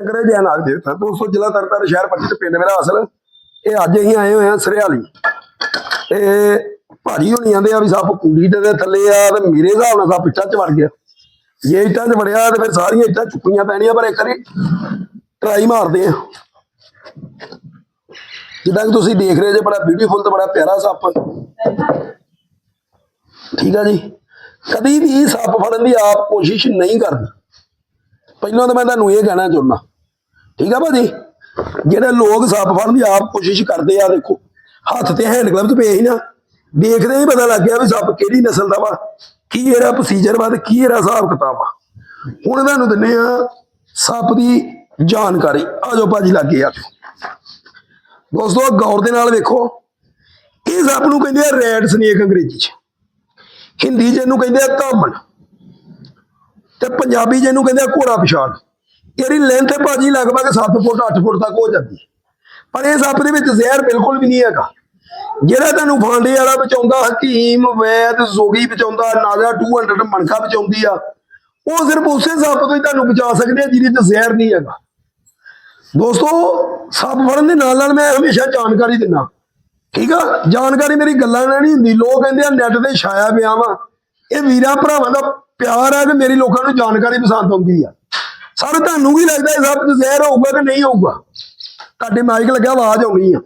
ਕਰੇ ਜੈ ਨਾਗ ਦੇਵਤਾ ਦੋਸਤੋ ਜ਼ਿਲ੍ਹਾ ਤਰਨਤਾਰਨ ਸ਼ਹਿਰ ਪੱਟੀ ਤੇ ਪਿੰਡ ਮੇਰਾ ਅਸਲ। ਇਹ ਅੱਜ ਅਸੀਂ ਆਏ ਹੋਏ ਹਾਂ ਸਰਿਆਲੀ। ਤੇ ਭਾਜੀ ਹੁਣੀ ਆਂਦੇ ਆ ਵੀ ਸੱਪ ਕੂੜੀ ਦੇ ਥੱਲੇ ਆ ਤੇ ਮੇਰੇ ਹਿਸਾਬ ਨਾਲ ਸੱਪ ਇੱਟਾਂ ਚ ਵੜ ਗਿਆ। ਜੇ ਇੱਟਾਂ ਚ ਵੜਿਆ ਤੇ ਫਿਰ ਸਾਰੀਆਂ ਇੱਟਾਂ ਚੁੱਕੀਆਂ ਪੈਣੀਆਂ, ਪਰ ਇੱਕ ਵਾਰੀ ਟਰਾਈ ਮਾਰਦੇ ਆ ਜਿੱਦਾਂ ਕਿ ਤੁਸੀਂ ਦੇਖ ਰਹੇ ਜੇ, ਬੜਾ ਬਿਊਟੀਫੁਲ ਤੇ ਬੜਾ ਪਿਆਰਾ ਸੱਪ। ਠੀਕ ਆ ਜੀ। ਕਦੀ ਵੀ ਸੱਪ ਫੜਨ ਦੀ ਆਪ ਕੋਸ਼ਿਸ਼ ਨਹੀਂ ਕਰਨੀ। ਪਹਿਲਾਂ ਤਾਂ ਮੈਂ ਤੁਹਾਨੂੰ ਇਹ ਕਹਿਣਾ ਚਾਹੁੰਦਾ। ਠੀਕ ਆ ਭਾਜੀ? ਜਿਹੜੇ ਲੋਕ ਸੱਪ ਫੜਨ ਦੀ ਆਪ ਕੋਸ਼ਿਸ਼ ਕਰਦੇ ਆ, ਦੇਖੋ, ਹੱਥ ਤੇ ਹੈਂਡ ਗਲਵਜ਼ ਪਏ ਸੀ ਨਾ, ਦੇਖਦੇ ਹੀ ਪਤਾ ਲੱਗ ਗਿਆ ਵੀ ਸੱਪ ਕਿਹੜੀ ਨਸਲ ਦਾ ਵਾ, ਕੀ ਇਹਦਾ ਪ੍ਰੋਸੀਜਰ ਵਾ ਤੇ ਕੀ ਇਹਦਾ ਹਿਸਾਬ ਕਿਤਾਬ ਆ ਹੁਣ ਤੁਹਾਨੂੰ ਦਿੰਨੇ ਆ ਸੱਪ ਦੀ ਜਾਣਕਾਰੀ। ਆ ਜਾਓ ਭਾਜੀ ਲੱਗੇ ਆ ਦੋਸਤੋ, ਗੌਰ ਦੇ ਨਾਲ ਵੇਖੋ, ਇਹ ਸੱਪ ਨੂੰ ਕਹਿੰਦੇ ਆ ਰੈਡ ਸਨੇਕ ਅੰਗਰੇਜ਼ੀ ਚ। ਹਿੰਦੀ ਚ ਇਹਨੂੰ ਕਹਿੰਦੇ ਆ ਕਾਮਣ ਤੇ ਪੰਜਾਬੀ ਜਿਹਨੂੰ ਕਹਿੰਦੇ ਆ ਘੋੜਾ ਪਿਸ਼ਾਨ ਇਹਦੀ ਲੈਂਥ ਹੈ ਭਾਜੀ ਲਗਭਗ 7 ਫੁੱਟ 8 ਫੁੱਟ ਤੱਕ ਹੋ ਜਾਂਦੀ ਪਰ ਇਹ ਸੱਪ ਦੇ ਵਿੱਚ ਜ਼ਹਿਰ ਬਿਲਕੁਲ ਵੀ ਨਹੀਂ ਹੈਗਾ। ਜਿਹੜਾ ਤੁਹਾਨੂੰ ਫਾਂਡੇ ਵਾਲਾ ਬਚਾਉਂਦਾ, ਹਕੀਮ, ਵੈਦ ਜ਼ੋਗੀ ਬਚਾਉਂਦਾ ਨਾਜ਼ਾ 200 ਮਣਖਾ ਬਚਾਉਂਦੀ ਆ, ਉਹ ਸਿਰਫ ਉਸੇ ਸੱਪ ਤੋਂ ਹੀ ਤੁਹਾਨੂੰ ਬਚਾ ਸਕਦੇ ਆ ਜਿਹਦੇ ਵਿੱਚ ਜ਼ਹਿਰ ਨਹੀਂ ਹੈਗਾ। ਦੋਸਤੋ, ਸੱਪ ਫੜਨ ਦੇ ਨਾਲ ਨਾਲ ਮੈਂ ਹਮੇਸ਼ਾ ਜਾਣਕਾਰੀ ਦਿੰਦਾ। ਠੀਕ ਆ? ਜਾਣਕਾਰੀ ਮੇਰੀ ਗੱਲਾਂ ਨਾਲ ਨਹੀਂ ਹੁੰਦੀ। ਲੋਕ ਕਹਿੰਦੇ ਆ ਨੈਟ ਤੇ ਛਾਇਆ ਪਿਆ ਵਾ। ਇਹ ਵੀਰਾਂ ਭਰਾਵਾਂ ਦਾ ਪਿਆਰ ਹੈ ਕਿ ਮੇਰੀ ਲੋਕਾਂ ਨੂੰ ਜਾਣਕਾਰੀ ਪਸੰਦ ਆਉਂਦੀ ਆ। ਸਰ ਤੁਹਾਨੂੰ ਕੀ ਲੱਗਦਾ ਇਹ ਸਭ ਜ਼ਹਿਰ ਹੋਊਗਾ ਕਿ ਨਹੀਂ ਹੋਊਗਾ? ਤੁਹਾਡੇ ਮਾਈਕ ਲੱਗਾ ਆਵਾਜ਼ ਆਉਣੀ ਆ।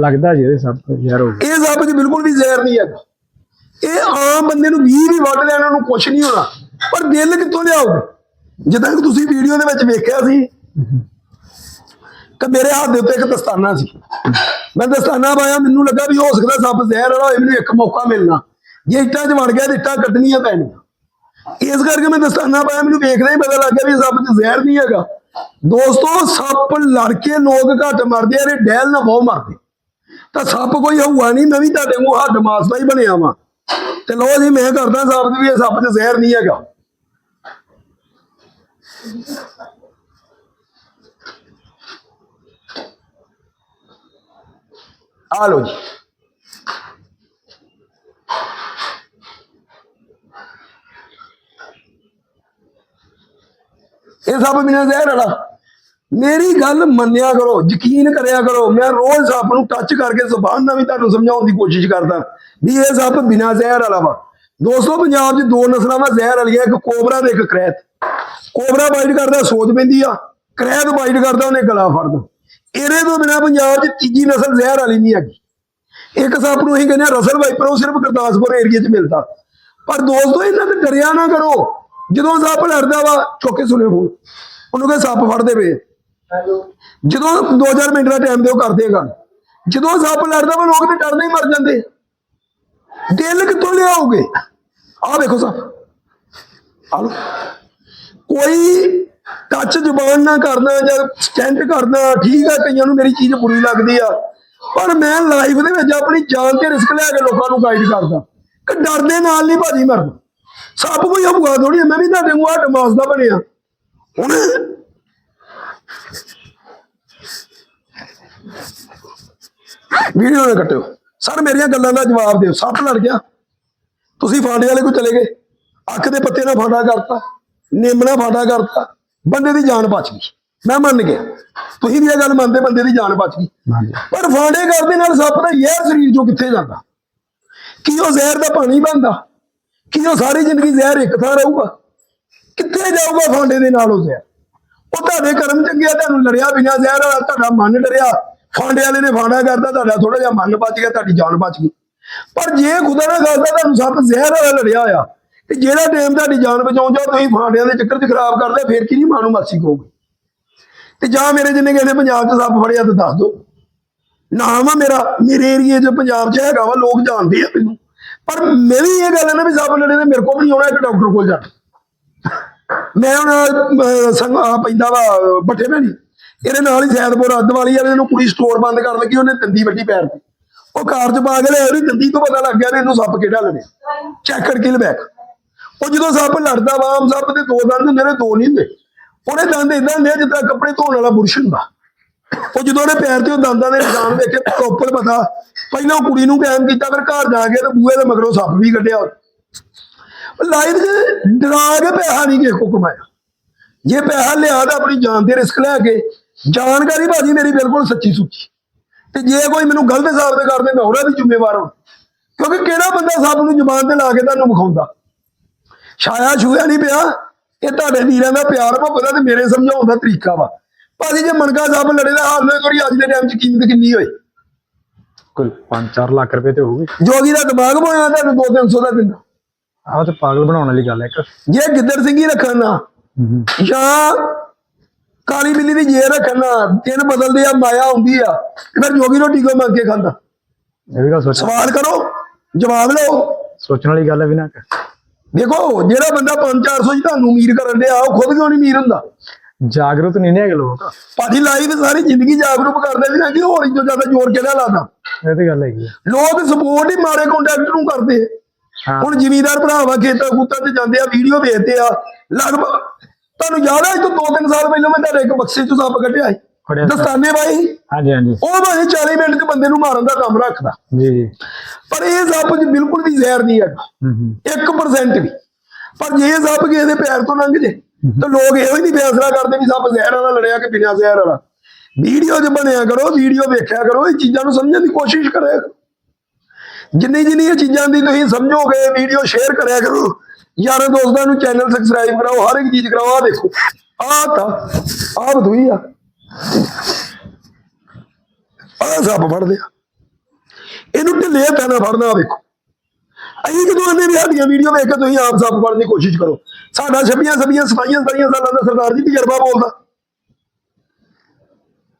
ਲੱਗਦਾ ਜੀ ਇਹਦੇ ਸਭ ਤੋਂ ਯਾਰ ਹੋ ਇਹ ਸਭ ਚ ਬਿਲਕੁਲ ਵੀ ਜ਼ਹਿਰ ਨਹੀਂ ਹੈਗਾ। ਇਹ ਆਮ ਬੰਦੇ ਨੂੰ 20 ਵੀ ਵੱਢ ਲੈਣ ਨੂੰ ਕੁਝ ਨਹੀਂ ਹੋਣਾ। ਪਰ ਦਿਲ ਕਿੱਥੋਂ ਲਿਆਓਗੇ ਜਿੱਦਾਂ ਕਿ ਤੁਸੀਂ ਵੀਡੀਓ ਦੇ ਵਿੱਚ ਵੇਖਿਆ ਸੀ ਕਿ ਮੇਰੇ ਹੱਥ ਦੇ ਉੱਤੇ ਇੱਕ ਦਸਤਾਨਾ ਸੀ। ਮੈਂ ਦਸਤਾਨਾ ਪਾਇਆ ਮੈਨੂੰ ਲੱਗਾ ਵੀ ਹੋ ਸਕਦਾ ਸੱਪ ਜ਼ਹਿਰ ਵਾਲਾ ਹੋਏ ਮੈਨੂੰ ਇੱਕ ਮੌਕਾ ਮਿਲਣਾ। ਜੇ ਇੱਟਾਂ 'ਚ ਵੜ ਗਿਆ ਤੇ ਇੱਟਾਂ ਕੱਢਣੀਆਂ ਪੈਣੀਆਂ। ਇਸ ਕਰਕੇ ਮੈਂ ਦਸਤਾਨਾ ਪਾਇਆ ਮੈਨੂੰ ਵੇਖਦਾ ਹੀ ਪਤਾ ਲੱਗ ਗਿਆ ਵੀ ਇਹ ਸੱਪ 'ਚ ਜ਼ਹਿਰ ਨਹੀਂ ਹੈਗਾ ਦੋਸਤੋ ਸੱਪ ਲੜ ਕੇ ਲੋਕ ਘੱਟ ਮਰਦੇ ਆ ਤੇ ਡੈਲ ਨਾ ਬਹੁਤ ਮਰਦੇ ਤਾਂ ਸੱਪ ਕੋਈ ਹਊਆ ਨਹੀਂ ਮੈਂ ਵੀ ਤੁਹਾਡੇ ਨੂੰ ਹੱਡ ਮਾਸ ਦਾ ਹੀ ਬਣਿਆ ਵਾਂ ਤੇ ਲੋ ਜੀ ਮੈਂ ਕਰਦਾ ਸਾਬਤ ਵੀ ਇਹ ਸੱਪ 'ਚ ਜ਼ਹਿਰ ਨਹੀਂ ਹੈਗਾ ਆ ਲੋ ਜੀ ਇਹ ਸਭ ਬਿਨਾਂ ਜ਼ਹਿਰ ਵਾਲਾ। ਮੇਰੀ ਗੱਲ ਮੰਨਿਆ ਕਰੋ, ਯਕੀਨ ਕਰਿਆ ਕਰੋ। ਮੈਂ ਰੋਜ਼ ਸੱਪ ਨੂੰ ਟੱਚ ਕਰਕੇ ਜ਼ੁਬਾਨ ਨਾਲ ਵੀ ਤੁਹਾਨੂੰ ਸਮਝਾਉਣ ਦੀ ਕੋਸ਼ਿਸ਼ ਕਰਦਾ ਵੀ ਇਹ ਸੱਪ ਬਿਨਾਂ ਜ਼ਹਿਰ ਵਾਲਾ ਵਾ। ਦੋਸਤੋ, ਪੰਜਾਬ 'ਚ ਦੋ ਨਸਲਾਂ ਵਾ, ਜ਼ਹਿਰ ਵਾਲੀਆਂ, ਇੱਕ ਕੋਬਰਾ ਤੇ ਇੱਕ ਕ੍ਰੈਤ। ਕੋਬਰਾ ਬਾਈਟ ਕਰਦਾ ਸੋਚ ਪੈਂਦੀ ਆ। ਕ੍ਰੈਤ ਬਾਈਟ ਕਰਦਾ, ਉਹਨੇ ਗਲਾ ਫੜਦਾ। ਇਹਦੇ ਤੋਂ ਬਿਨਾਂ ਪੰਜਾਬ 'ਚ ਤੀਜੀ ਨਸਲ ਜ਼ਹਿਰ ਵਾਲੀ ਨਹੀਂ ਹੈਗੀ। ਇੱਕ ਸੱਪ ਨੂੰ ਅਸੀਂ ਕਹਿੰਦੇ ਰਸਲ ਵਾਈਪਰ, ਉਹ ਸਿਰਫ ਗੁਰਦਾਸਪੁਰ ਏਰੀਆ 'ਚ ਮਿਲਦਾ। ਪਰ ਦੋਸਤੋ, ਇਹਨਾਂ ਤੇ ਡਰਿਆ ਨਾ ਕਰੋ। ਜਦੋਂ ਸੱਪ ਲੜਦਾ ਵਾ ਚੁੱਕ ਕੇ ਸੁਣਿਓ ਫੋਨ। ਉਹਨੂੰ ਕਹੇ ਸੱਪ ਫੜਦੇ ਪਏ ਜਦੋਂ 2000 ਮਿੰਟ ਦਾ ਟਾਈਮ ਦਿਓ ਕਰਦੇ ਆ ਗੱਲ। ਜਦੋਂ ਸੱਪ ਲੜਦਾ ਵਾ ਲੋਕ ਤੇ ਡਰਦੇ ਹੀ ਮਰ ਜਾਂਦੇ। ਦਿਲ ਕਿੱਥੋਂ ਲਿਆਓਗੇ? ਆਹ ਵੇਖੋ ਸੱਪ। ਆ ਲਓ। ਕੋਈ ਟੱਚ ਜ਼ੁਬਾਨ ਨਾ ਕਰਨਾ ਜਾਂ ਸਟੈਂਡ ਕਰਨਾ ਠੀਕ ਆ ਕਈਆਂ ਨੂੰ ਮੇਰੀ ਚੀਜ਼ ਬੁਰੀ ਲੱਗਦੀ ਆ। ਪਰ ਮੈਂ ਲਾਈਫ ਦੇ ਵਿੱਚ ਆਪਣੀ ਜਾਨ ਤੇ ਰਿਸਕ ਲੈ ਕੇ ਲੋਕਾਂ ਨੂੰ ਗਾਈਡ ਕਰਦਾ। ਕਿ ਡਰਦੇ ਨਾਲ ਨਹੀਂ ਭਾਜੀ ਮਰਨਾ। ਸੱਪ ਕੋਈ ਹਮਗਾ ਥੋੜੀ ਮੈਂ ਵੀ ਤੁਹਾਡੇ ਨੂੰ ਹੱਟ ਮਾਸ ਦਾ ਬਣਿਆ। ਹੁਣ ਵੀਡੀਓ ਨਾ ਕੱਟਿਓ। ਸਰ ਮੇਰੀਆਂ ਗੱਲਾਂ ਦਾ ਜਵਾਬ ਦਿਓ। ਸੱਪ ਲੜ ਗਿਆ। ਤੁਸੀਂ ਫਾਂਡੇ ਵਾਲੇ ਕੋ ਚਲੇ ਗਏ। ਅੱਖ ਦੇ ਪੱਤੇ ਨਾਲ ਫਾਂਡਾ ਕਰਤਾ। ਨਿੰਮ ਨਾਲ ਫਾਂਡਾ ਕਰਤਾ। ਬੰਦੇ ਦੀ ਜਾਨ ਬਚ ਗਈ। ਮੈਂ ਮੰਨ ਗਿਆ। ਤੁਸੀਂ ਵੀ ਇਹ ਗੱਲ ਮੰਨਦੇ ਬੰਦੇ ਦੀ ਜਾਨ ਬਚ ਗਈ। ਪਰ ਫਾਂਡੇ ਕਰਦੇ ਨਾਲ ਸੱਪ ਦਾ ਜ਼ਹਿਰ ਸਰੀਰ ਚੋਂ ਕਿੱਥੇ ਜਾਂਦਾ? ਕੀ ਉਹ ਜ਼ਹਿਰ ਦਾ ਪਾਣੀ ਬਣਦਾ? ਕਿ ਉਹ ਸਾਰੀ ਜ਼ਿੰਦਗੀ ਜ਼ਹਿਰ ਇੱਕ ਥਾਂ ਰਹੂਗਾ? ਕਿੱਥੇ ਜਾਊਗਾ ਫਾਂਡੇ ਦੇ ਨਾਲ ਉਹ ਜ਼ਹਿਰ? ਉਹ ਤੁਹਾਡੇ ਕਰਮ ਚੰਗੇ ਆ, ਤੁਹਾਨੂੰ ਲੜਿਆ ਬਿਨਾ ਜ਼ਹਿਰ ਵਾਲਾ ਤੁਹਾਡਾ ਮਨ ਡਰਿਆ। ਫਾਂਡੇ ਵਾਲੇ ਨੇ ਫਾਂਡਾ ਕਰਦਾ ਤੁਹਾਡਾ ਥੋੜਾ ਜਿਹਾ ਮਨ ਬਚ ਗਿਆ, ਤੁਹਾਡੀ ਜਾਨ ਬਚ ਗਈ। ਪਰ ਜੇ ਖੁਦਾ ਨਾ ਖਾਸਾ ਤੁਹਾਨੂੰ ਸੱਪ ਜ਼ਹਿਰ ਵਾਲਾ ਲੜਿਆ ਆ ਤੇ ਜਿਹੜਾ ਟਾਈਮ ਤੁਹਾਡੀ ਜਾਨ ਬਚਾਉਣ ਜਾ ਤੁਸੀਂ ਫਾਂਡਿਆਂ ਦੇ ਚੱਕਰ 'ਚ ਖਰਾਬ ਕਰਦੇ, ਫੇਰ ਕੀ ਨਹੀਂ ਮਾਨੂੰ ਮਾਸੀ ਕਹੋਗੇ? ਤੇ ਜਾਂ ਮੇਰੇ ਜਿੰਨੇ ਕਹਿੰਦੇ ਪੰਜਾਬ 'ਚ ਸੱਪ ਫੜਿਆ, ਤੇ ਦੱਸ ਦਿਓ। ਨਾਮ ਆ ਮੇਰਾ, ਮੇਰੇ ਏਰੀਏ 'ਚ ਪੰਜਾਬ 'ਚ ਹੈਗਾ ਵਾ, ਲੋਕ ਜਾਣਦੇ ਆ ਮੈਨੂੰ। ਪਰ ਮੇਰੀ ਇਹ ਗੱਲ ਹੈ ਨਾ ਵੀ ਸੱਪ ਲੜੇ ਨੇ ਮੇਰੇ ਕੋਲ ਵੀ ਨਹੀਂ ਆਉਣਾ ਇੱਕ ਡਾਕਟਰ ਕੋਲ ਜਾਣਾ ਮੈਂ ਹੁਣ ਸੰਗ ਪੈਂਦਾ ਵਾ ਅਹ, ਬੱਠੇ ਭੈਣੀ ਇਹਦੇ ਨਾਲ ਹੀ ਸੈਦਪੁਰ ਅੱਧ ਵਾਲੀ ਵਾਲੇ ਨੂੰ ਕੁੜੀ ਸਟੋਰ ਬੰਦ ਕਰ ਲੱਗੀ ਉਹਨੇ ਦੰਦੀ ਵੱਡੀ ਪੈਰ ਤੇ। ਉਹ ਕਾਰ 'ਚ ਪਾ ਕੇ ਲਿਆ ਉਹਦੀ ਦੰਦੀ ਤੋਂ ਪਤਾ ਲੱਗ ਗਿਆ ਵੀ ਇਹਨੂੰ ਸੱਪ ਕਿਹੜਾ ਲੜਿਆ। ਚੈੱਕ ਕਿਲ ਬੈਕ ਉਹ ਜਦੋਂ ਸੱਪ ਲੜਦਾ ਵਾ ਆਮ ਸੱਪ ਦੇ ਦੋ ਦੰਦ ਹੁੰਦੇ ਨੇ ਦੋ ਨਹੀਂ ਹੁੰਦੇ। ਉਹਨੇ ਦੰਦ ਇਦਾਂ ਹੁੰਦੇ ਆ ਜਿੱਦਾਂ ਕੱਪੜੇ ਧੋਣ ਵਾਲਾ ਬੁਰਸ਼ ਹੁੰਦਾ। ਉਹ ਜਦੋਂ ਉਹਨੇ ਪੈਰ ਤੇ ਉਹ ਦੰਦਾਂ ਦੇ ਨਿਸ਼ਾਨ ਵੇਖੇ ਪ੍ਰੋਪਰ ਪਤਾ। ਪਹਿਲਾਂ ਉਹ ਕੁੜੀ ਨੂੰ ਕਾਇਮ ਕੀਤਾ, ਫਿਰ ਘਰ ਜਾ ਕੇ ਤੇ ਬੂਹੇ ਦੇ ਮਗਰੋਂ ਸੱਪ ਵੀ ਕੱਢਿਆ ਲਾਈਫ 'ਚ ਡਰਾ ਕੇ ਪੈਸਾ ਨਹੀਂ ਕਿਸੇ ਕੋ ਕਮਾਇਆ। ਜੇ ਪੈਸਾ ਲਿਆ ਤਾਂ ਆਪਣੀ ਜਾਨ ਦੇ ਰਿਸਕ ਲੈ ਕੇ, ਜਾਣਕਾਰੀ ਭਾਜੀ ਮੇਰੀ ਬਿਲਕੁਲ ਸੱਚੀ ਸੁੱਚੀ। ਤੇ ਜੇ ਕੋਈ ਮੈਨੂੰ ਗਲਤ ਸਾਬਤ ਕਰਦੇ, ਮੈਂ ਉਹਦਾ ਵੀ ਜ਼ਿੰਮੇਵਾਰ ਹਾਂ। ਕਿਉਂਕਿ ਕਿਹੜਾ ਬੰਦਾ ਸਭ ਨੂੰ ਜ਼ੁਬਾਨ ਤੇ ਲਾ ਕੇ ਤੁਹਾਨੂੰ ਵਿਖਾਉਂਦਾ? ਛਾਇਆ ਛੂਇਆ ਨਹੀਂ ਪਿਆ, ਇਹ ਤੁਹਾਡੇ ਵੀਰਾਂ ਦਾ ਪਿਆਰ ਮੁਹੱਬਤ ਤੇ ਮੇਰੇ ਸਮਝਾਉਣ ਦਾ ਤਰੀਕਾ ਵਾ। ਭਾਜੀ ਜੇ ਮਨਕਾ ਸੱਪ ਲੜੇ ਦਾ ਹਾਲ ਹੋਏ ਕਰੀ ਅੱਜ ਦੇ ਟਾਈਮ 'ਚ ਕੀਮਤ ਕਿੰਨੀ ਹੋਏ? ਕੋਈ 5-4 ਲੱਖ ਰੁਪਏ ਤੇ ਹੋਊਗੀ। ਜੋਗੀ ਦਾ ਦਿਮਾਗ ਬਣਿਆ ਤੁਹਾਨੂੰ 2-300 ਦਾ ਦਿੰਦਾ ਆਹ ਤੇ ਪਾਗਲ ਬਣਾਉਣ ਵਾਲੀ ਗੱਲ ਹੈ ਇੱਕ। ਜੇ ਗਿੱਦੜ ਸਿੰਘੀ ਰੱਖਣ ਹੂੰ ਜਾਂ ਕਾਲੀ ਬਿੱਲੀ ਦੀ ਜੇ ਰੱਖਣ ਦਿਨ ਬਦਲਦੇ ਆ ਮਾਇਆ ਹੁੰਦੀ ਆ ਤੇ ਫਿਰ ਜੋਗੀ ਰੋਟੀ ਕੋ ਮੰਗ ਕੇ ਖਾਂਦਾ। ਇਹ ਵੀ ਗੱਲ ਸੋਚ ਸਵਾਲ ਕਰੋ ਜਵਾਬ ਲਓ। ਸੋਚਣ ਵਾਲੀ ਗੱਲ ਹੈ ਵੀ ਨਾ। ਦੇਖੋ ਜਿਹੜਾ ਬੰਦਾ 5-400 ਚ ਤੁਹਾਨੂੰ ਅਮੀਰ ਕਰਨ ਡਿਆ ਉਹ ਖੁਦ ਕਿਉਂ ਨਹੀਂ ਅਮੀਰ ਹੁੰਦਾ? ਜਾਗਰੂਕ ਨਹੀਂ ਨੇ ਲੋਕ। ਭਾਜੀ ਲਾਈਫ ਸਾਰੀ ਜ਼ਿੰਦਗੀ ਜਾਗਰੂਕ ਕਰਦੇ ਵੀ ਕਿ ਹੋਰ ਤੋਂ ਜ਼ਿਆਦਾ ਜ਼ੋਰ ਕਿਹੜਾ ਲਾਦਾ? ਇਹ ਤੇ ਗੱਲ ਹੈਗੀ ਹੈ ਲੋਕ ਸਪੋਰਟ ਹੀ ਮਾਰੇ ਕੰਟੈਕਟ ਨੂੰ ਕਰਦੇ। ਹਾਂ। ਹੁਣ ਜ਼ਿਮੀਦਾਰ ਭਰਾਵਾ ਖੇਤਾਂ ਖੂਤਾਂ 'ਚ ਜਾਂਦੇ ਆ ਵੀਡੀਓ ਵੇਖਦੇ ਆ। ਲਗਭਗ ਤੁਹਾਨੂੰ ਯਾਦ ਇਹ ਤੋਂ 2-3 ਸਾਲ ਪਹਿਲਾਂ ਮੈਂ ਤੁਹਾਡੇ ਇੱਕ ਬਕਸੇ 'ਚੋਂ ਸੱਪ ਕੱਢਿਆ ਸੀ। ਦਸਤਾਨੇ ਬਾਈ ਹਾਂਜੀ ਹਾਂਜੀ। ਉਹ ਭਾਵੇਂ 40 ਮਿੰਟ 'ਚ ਬੰਦੇ ਨੂੰ ਮਾਰਨ ਦਾ ਕੰਮ ਰੱਖਦਾ। ਜੀ ਜੀ। ਪਰ ਇਹ ਸੱਪ 'ਚ ਬਿਲਕੁਲ ਵੀ ਜ਼ਹਿਰ ਨਹੀਂ ਹੈਗਾ। ਹੂੰ ਹੂੰ। 1% ਵੀ। ਪਰ ਜੇ ਇਹ ਸੱਪ ਕਿਸੇ ਦੇ ਪੈਰ ਤੋਂ ਲੰਘ ਜੇ ਤਾਂ ਲੋਕ ਇਹੋ ਹੀ ਨਹੀਂ ਫੈਸਲਾ ਕਰਦੇ ਵੀ ਸੱਪ ਜ਼ਹਿਰ ਵਾਲਾ ਲੜਿਆ ਕਿ ਬਿਨਾਂ ਜ਼ਹਿਰ ਵਾਲਾ। ਵੀਡੀਓ 'ਚ ਬਣਿਆ ਕਰੋ, ਵੀਡੀਓ ਵੇਖਿਆ ਕਰੋ, ਇਹ ਚੀਜ਼ਾਂ ਨੂੰ ਸਮਝਣ ਦੀ ਕੋਸ਼ਿਸ਼ ਕਰਿਆ ਕਰੋ ਜਿੰਨੀ ਜਿੰਨੀ ਇਹ ਚੀਜ਼ਾਂ ਦੀ ਤੁਸੀਂ ਸਮਝੋਗੇ, ਵੀਡੀਓ ਸ਼ੇਅਰ ਕਰਿਆ ਕਰੋ। ਯਾਰਾਂ ਦੋਸਤਾਂ ਨੂੰ ਚੈਨਲ ਸਬਸਕ੍ਰਾਈਬ ਕਰਾਓ, ਹਰ ਇੱਕ ਚੀਜ਼ ਕਰਾਓ ਆ ਦੇਖੋ। ਆ ਤਾਂ, ਆਹ ਬਧੂਈ ਆ। ਆਹ ਸੱਪ ਫੜਦੇ ਆ। ਇਹਨੂੰ ਢਿੱਲੇ ਹੱਥਾਂ ਫੜਨਾ, ਆਹ ਵੇਖੋ ਅਸੀਂ ਕਿਦੋਂ ਆਨੇ ਵੀ ਸਾਡੀਆਂ ਵੀਡੀਓ ਵੇਖ ਕੇ ਤੁਸੀਂ ਆਪ ਸੱਪ ਫੜਨ ਦੀ ਕੋਸ਼ਿਸ਼ ਕਰੋ। ਸਾਡਾ ਛੱਬੀਆਂ ਛੱਬੀਆਂ ਸਤਾਈਆਂ ਸਤਾਈਆਂ ਸਾਲਾਂ ਦਾ ਸਰਦਾਰ ਜੀ ਤਜਰਬਾ ਬੋਲਦਾ।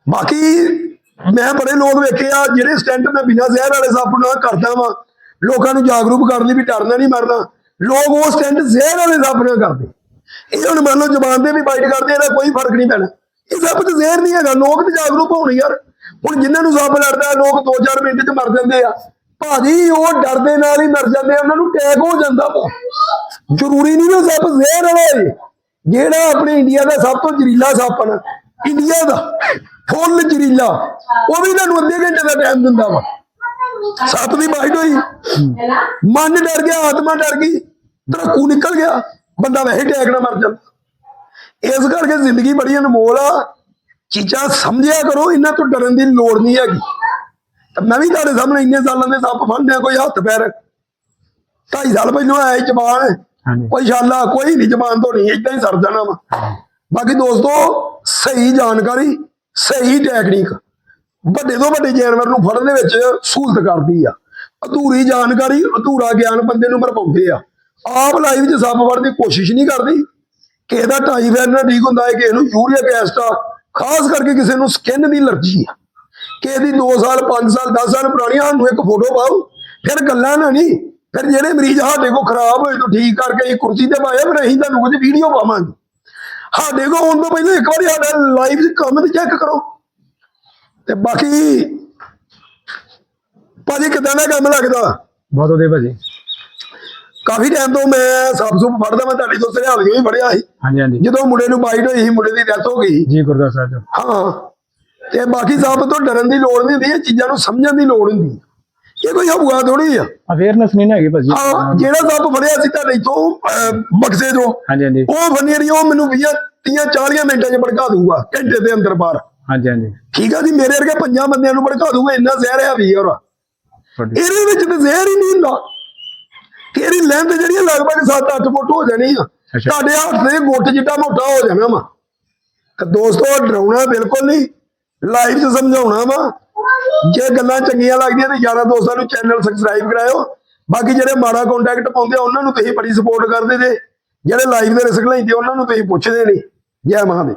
ਬਾਕੀ ਮੈਂ ਬੜੇ ਲੋਕ ਵੇਖੇ ਆ, ਜਿਹੜੇ ਸਟੈਂਟ ਮੈਂ ਬਿਨਾਂ ਜ਼ਹਿਰ ਵਾਲੇ ਸੱਪ ਨਾਲ ਕਰਦਾ ਵਾਂ, ਲੋਕਾਂ ਨੂੰ ਜਾਗਰੂਕ ਕਰਨ ਲਈ ਵੀ ਡਰਨਾ ਨਹੀਂ ਮਰਨਾ, ਲੋਕ ਉਹ ਸਟੈਂਟ ਜ਼ਹਿਰ ਵਾਲੇ ਸੱਪ ਨਾਲ ਕਰਦੇ। ਇਹ ਹੁਣ ਮੰਨ ਲਓ ਜ਼ਬਾਨ ਦੇ ਵੀ ਬਾਈਟ ਕਰਦੇ, ਇਹਦਾ ਕੋਈ ਫ਼ਰਕ ਨਹੀਂ ਪੈਣਾ। ਇਹ ਸਭ ਤੇ ਜ਼ਹਿਰ ਨਹੀਂ ਹੈਗਾ, ਲੋਕ ਤੇ ਜਾਗਰੂਕ ਹੋਣ ਯਾਰ। ਹੁਣ ਜਿਨ੍ਹਾਂ ਨੂੰ ਸੱਪ ਲੜਦਾ, ਲੋਕ 2-4 ਮਿੰਟ 'ਚ ਮਰ ਜਾਂਦੇ ਆ। ਭਾਜੀ, ਉਹ ਡਰਦੇ ਨਾਲ ਹੀ ਮਰ ਜਾਂਦੇ ਉਹਨਾਂ ਨੂੰ ਟੈਕ ਹੋ ਜਾਂਦਾ ਵਾ। ਜ਼ਰੂਰੀ ਨਹੀਂ ਉਹ ਸੱਪ ਜ਼ਹਿਰ ਵਾਲਾ ਹੋਏ ਜਿਹੜਾ ਆਪਣੇ ਇੰਡੀਆ ਦਾ ਸਭ ਤੋਂ ਜ਼ਹਿਰੀਲਾ ਸੱਪ ਨਾ, ਇੰਡੀਆ ਦਾ ਫੁੱਲ ਜ਼ਹਿਰੀਲਾ, ਉਹ ਵੀ ਤੁਹਾਨੂੰ ਅੱਧੇ ਘੰਟੇ ਦਾ ਟਾਈਮ ਦਿੰਦਾ ਵਾ। ਸੱਪ ਦੀ ਬਾਈਟ ਹੋਈ, ਮਨ ਡਰ ਗਿਆ, ਆਤਮਾ ਡਰ ਗਈ, ਧੜਕੂ ਨਿਕਲ ਗਿਆ, ਬੰਦਾ ਵੈਸੇ ਟੈਕ ਨਾਲ ਮਰ ਜਾਂਦਾ। ਇਸ ਕਰਕੇ ਜ਼ਿੰਦਗੀ ਬੜੀ ਅਨਮੋਲ ਆ, ਚੀਜ਼ਾਂ ਸਮਝਿਆ ਕਰੋ, ਇਹਨਾਂ ਤੋਂ ਡਰਨ ਦੀ ਲੋੜ ਨਹੀਂ ਹੈਗੀ। ਤਾਂ ਮੈਂ ਵੀ ਤੁਹਾਡੇ ਸਾਹਮਣੇ ਇੰਨੇ ਸਾਲਾਂ ਦੇ ਸੱਪ ਫੜਨਿਆ ਕੋਈ ਹੱਥ ਪੈਰ। ਢਾਈ ਸਾਲ ਪਹਿਲਾਂ ਆਇਆ ਹਾਂਜੀ। ਕੋਈ ਸ਼ਾਲਾ ਕੋਈ ਨਹੀਂ ਜ਼ਬਾਨ ਤੋਂ ਨਹੀਂ ਇਦਾਂ ਹੀ ਸਰ ਜਾਣਾ ਵਾ। ਬਾਕੀ ਦੋਸਤੋ ਸਹੀ ਜਾਣਕਾਰੀ ਸਹੀ ਟੈਕਨੀਕ ਵੱਡੇ ਤੋਂ ਵੱਡੇ ਜਾਨਵਰ ਨੂੰ ਫੜਨ ਦੇ ਵਿੱਚ ਸਹੂਲਤ ਕਰਦੀ ਆ। ਅਧੂਰੀ ਜਾਣਕਾਰੀ ਅਧੂਰਾ ਗਿਆਨ ਬੰਦੇ ਨੂੰ ਭਰਪਾਉਂਦੇ ਆ। ਆਪ ਲਾਈਵ 'ਚ ਸੱਪ ਫੜਨ ਦੀ ਕੋਸ਼ਿਸ਼ ਨਹੀਂ ਕਰਦੀ। ਕਿਸੇ ਦਾ ਟਾਈਫਾਇਡ ਨਾਲ ਠੀਕ ਹੁੰਦਾ ਹੈ ਕਿਸੇ ਨੂੰ ਯੂਰੀਆ ਐਸਿਡ ਆ। ਖਾਸ ਕਰਕੇ ਕਿਸੇ ਨੂੰ ਸਕਿਨ ਦੀ ਅਲਰਜੀ ਆ। ਕਿਸੇ ਦੀ 2 ਸਾਲ 5 ਸਾਲ 10 ਸਾਲ ਪੁਰਾਣੀ ਸਾਨੂੰ ਇੱਕ ਫੋਟੋ ਪਾਓ। ਫਿਰ ਗੱਲਾਂ ਨਾ ਨਹੀਂ ਫਿਰ ਜਿਹੜੇ ਮਰੀਜ਼ ਸਾਡੇ ਕੋ ਖਰਾਬ ਹੋਏ ਤੋਂ ਠੀਕ ਕਰਕੇ ਅਸੀਂ ਕੁਰਸੀ ਤੇ ਪਾਇਆ ਫਿਰ ਅਸੀਂ ਤੁਹਾਨੂੰ ਕੁਝ ਵੀਡੀਓ ਪਾਵਾਂਗੇ। ਸਾਡੇ ਕੋ ਆਉਣ ਤੋਂ ਪਹਿਲਾਂ ਇੱਕ ਵਾਰੀ ਸਾਡਾ ਲਾਈਵ ਕੰਮ ਤੇ ਚੈੱਕ ਕਰੋ। ਤੇ ਬਾਕੀ ਭਾਜੀ ਕਿਦਾਂ ਦਾ ਕੰਮ ਲੱਗਦਾ? ਬਹੁਤ ਵਧੀਆ ਭਾਜੀ। ਕਾਫੀ ਟਾਈਮ ਤੋਂ ਮੈਂ ਸੱਪ ਸੁੱਪ ਫੜਦਾ ਮੈਂ ਤੁਹਾਡੇ ਤੋਂ ਸਰਿਆਲ ਵੀ ਫੜਿਆ ਸੀ। ਹਾਂਜੀ ਹਾਂਜੀ। ਜਦੋਂ ਮੁੰਡੇ ਨੂੰ ਬਾਈਟ ਹੋਈ ਸੀ ਮੁੰਡੇ ਦੀ ਡੈਥ ਹੋ ਗਈ। ਜੀ ਗੁਰਦਾਸ ਸਾਹਿਬ ਹਾਂ। ਤੇ ਬਾਕੀ ਸੱਪ ਤੋਂ ਡਰਨ ਦੀ ਲੋੜ ਨਹੀਂ ਹੁੰਦੀ ਇਹ ਚੀਜ਼ਾਂ ਨੂੰ ਸਮਝਣ ਦੀ ਲੋੜ ਹੁੰਦੀ ਹੈ। ਇਹ ਕੋਈ ਹਬੂਆ ਥੋੜੀ ਆ। ਅਵੇਅਰਨੈਸ ਨਹੀਂ ਨਾ ਹੈਗੀ ਭਾਜੀ। ਹਾਂ ਜਿਹੜਾ ਸੱਪ ਫੜਿਆ ਸੀ ਤੁਹਾਡੇ ਤੋਂ ਬਕਸੇ ਤੋਂ ਹਾਂਜੀ ਹਾਂਜੀ। ਉਹ ਫਨੀਰੀ ਉਹ ਮੈਨੂੰ 20 30 40 ਮਿੰਟਾਂ 'ਚ ਭੜਕਾ ਦੂਗਾ ਘੰਟੇ ਦੇ ਅੰਦਰ ਬਾਹਰ। ਹਾਂਜੀ ਹਾਂਜੀ। ਠੀਕ ਆ ਜੀ ਮੇਰੇ ਵਰਗੇ ਪੰਜਾਂ ਬੰਦਿਆਂ ਨੂੰ ਭੜਕਾ ਦੂਗਾ ਇੰਨਾ ਜ਼ਹਿਰ ਹੈ ਵੀ ਔਰ ਇਹਦੇ ਵਿੱਚ ਤੇ ਜ਼ਹਿਰ ਹੀ ਨਹੀਂ ਹੁੰਦਾ। ਤੇਰੀ ਲੈਂਥ ਜਿਹੜੀ ਆ ਲਗਭਗ 7-8 ਫੁੱਟ ਹੋ ਜਾਣੀ ਆ। ਤੁਹਾਡੇ ਹੱਥ ਦੇ ਗੁੱਟ ਜਿੱਡਾ ਮੋਟਾ ਹੋ ਜਾਣਾ ਵਾ। ਦੋਸਤੋ ਡਰਾਉਣਾ ਬਿਲਕੁਲ ਨਹੀਂ। ਲਾਈਵ 'ਚ ਸਮਝਾਉਣਾ ਵਾ। ਜੇ ਗੱਲਾਂ ਚੰਗੀਆਂ ਲੱਗਦੀਆਂ ਤੇ ਯਾਰਾਂ ਦੋਸਤਾਂ ਨੂੰ ਚੈਨਲ ਸਬਸਕ੍ਰਾਈਬ ਕਰਾਇਓ। ਬਾਕੀ ਜਿਹੜੇ ਮਾੜਾ ਕੰਟੈਕਟ ਪਾਉਂਦੇ ਆ, ਉਹਨਾਂ ਨੂੰ ਤੁਸੀਂ ਬੜੀ ਸਪੋਰਟ ਕਰਦੇ ਜੇ। ਜਿਹੜੇ ਲਾਈਵ ਦੇ ਰਿਸਕ ਲੈਂਦੇ ਉਹਨਾਂ ਨੂੰ ਤੁਸੀਂ ਪੁੱਛਦੇ ਨਹੀਂ ਜੈ ਮਹਾਦੇਵ।